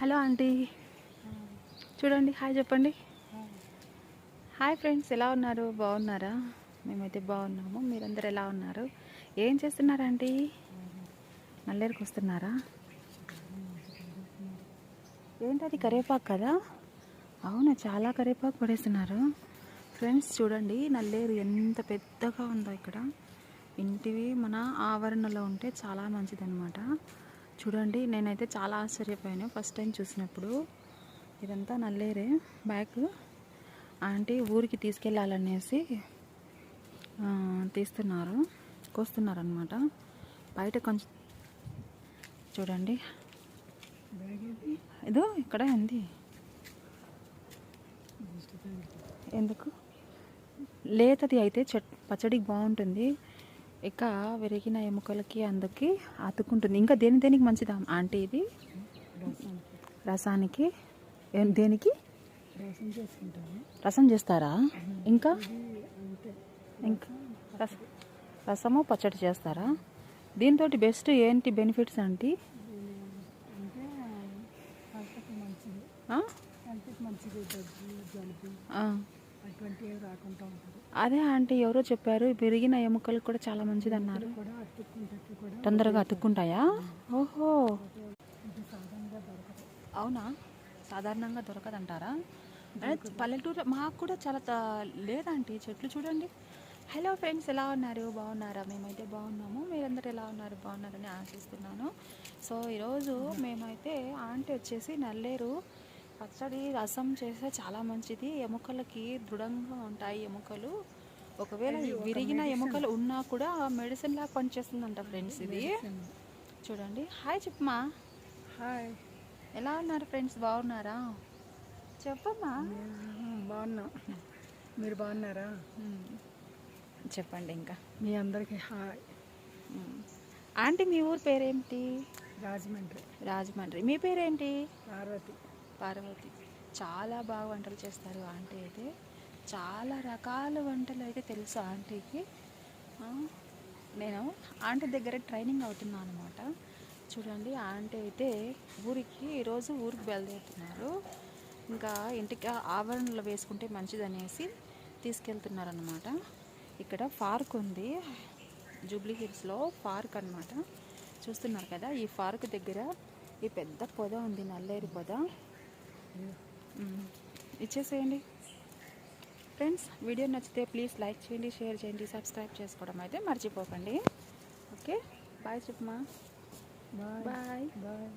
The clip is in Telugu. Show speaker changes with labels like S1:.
S1: Hello aunty. చూడండి హాయ్ చెప్పండి. హాయ్ ఫ్రెండ్స్ ఎలా ఉన్నారు? బాగున్నారా? మేమైతే బాగున్నాము. మీరందరూ ఎలా ఉన్నారు? ఏం చేస్తున్నారు ఆంటీ? నల్లేరుకు వస్తున్నారా? ఏంటది కరివేపాకు కదా? అవును చాలా కరివేపాకు పడేస్తున్నారు. ఫ్రెండ్స్ చూడండి నల్లేరు ఎంత పెద్దగా ఉందో ఇక్కడ. ఇంటివి మన ఆవరణలో ఉంటే చాలా మంచిదన్నమాట. చూడండి నేనైతే చాలా ఆశ్చర్యపోయాను ఫస్ట్ టైం చూసినప్పుడు. ఇదంతా నల్లేరే బ్యాగ్. ఆంటీ ఊరికి తీసుకెళ్ళాలనేసి తీస్తున్నారు కోస్తున్నారు అనమాట బయట కొంచెం చూడండి. ఏదో ఇక్కడ ఉంది. ఎందుకు? లేతది అయితే చెట్ పచ్చడికి బాగుంటుంది. ఇక విరిగిన ఎముకలకి అందుకి అతుక్కుంటుంది. ఇంకా దేని దేనికి మంచిదా ఆంటీ ఇది? రసానికి? దేనికి?
S2: రసం
S1: చేస్తారా? ఇంకా? ఇంకా రస- రసము పచ్చడి చేస్తారా? దీంతో బెస్ట్ ఏంటి బెనిఫిట్స్
S2: అంటే మంచిది.
S1: అదే ఆంటీ ఎవరో చెప్పారు విరిగిన ఎముకలు కూడా చాలా మంచిది అన్నారు తొందరగా అతుక్కుంటాయా? ఓహో. అవునా? సాధారణంగా దొరకదంటారా? పల్లెటూరు మాకు కూడా చాలా లేదంటే చెట్లు చూడండి. హలో ఫ్రెండ్స్ ఎలా ఉన్నారు? బాగున్నారా? మేమైతే బాగున్నాము. మీరందరూ ఎలా ఉన్నారు? బాగున్నారని ఆశిస్తున్నాను. సో ఈరోజు మేమైతే ఆంటీ వచ్చేసి నల్లేరు పచ్చడి రసం చేస్తే చాలా మంచిది. ఎముకలకి దృఢంగా ఉంటాయి ఎముకలు. ఒకవేళ విరిగిన ఎముకలు ఉన్నా కూడా మెడిసిన్ లాగా పనిచేస్తుందంట ఫ్రెండ్స్ ఇది. చూడండి. హాయ్ చెప్పమా
S2: హాయ్.
S1: ఎలా ఉన్నారు ఫ్రెండ్స్? బాగున్నారా? చెప్పమ్మా.
S2: బాగున్నాం. మీరు బాగున్నారా.
S1: చెప్పండి ఇంకా.
S2: మీ అందరికీ హాయ్.
S1: ఆంటీ మీ ఊరు పేరేంటి?
S2: రాజమండ్రి.
S1: రాజమండ్రి. మీ పేరేంటి?
S2: పార్వతి.
S1: పార్వతి. చాలా బాగా వంటలు చేస్తారు ఆంటీ అయితే. చాలా రకాల వంటలు అయితే తెలుసు ఆంటీకి. నేను ఆంటీ దగ్గర ట్రైనింగ్ అవుతున్నాను అనమాట చూడండి ఆంటీ అయితే ఊరికి ఈరోజు ఊరికి బయలుదేరుతున్నారు. ఇంకా ఇంటికి ఆవరణలో వేసుకుంటే మంచిదనేసి తీసుకెళ్తున్నారనమాట ఇక్కడ పార్క్ ఉంది. జూబ్లీ హిల్స్లో పార్క్ అన్నమాట. చూస్తున్నారు కదా ఈ పార్క్ దగ్గర ఈ పెద్ద పొద ఉంది నల్లేరు పొద. ఇచ్చేసేయండి. ఫ్రెండ్స్ వీడియో నచ్చితే ప్లీజ్ లైక్ చేయండి షేర్ చేయండి సబ్స్క్రైబ్ చేసుకోవడం అయితే మర్చిపోకండి. ఓకే బాయ్ చెప్పమా
S2: బాయ్
S1: బాయ్
S2: బాయ్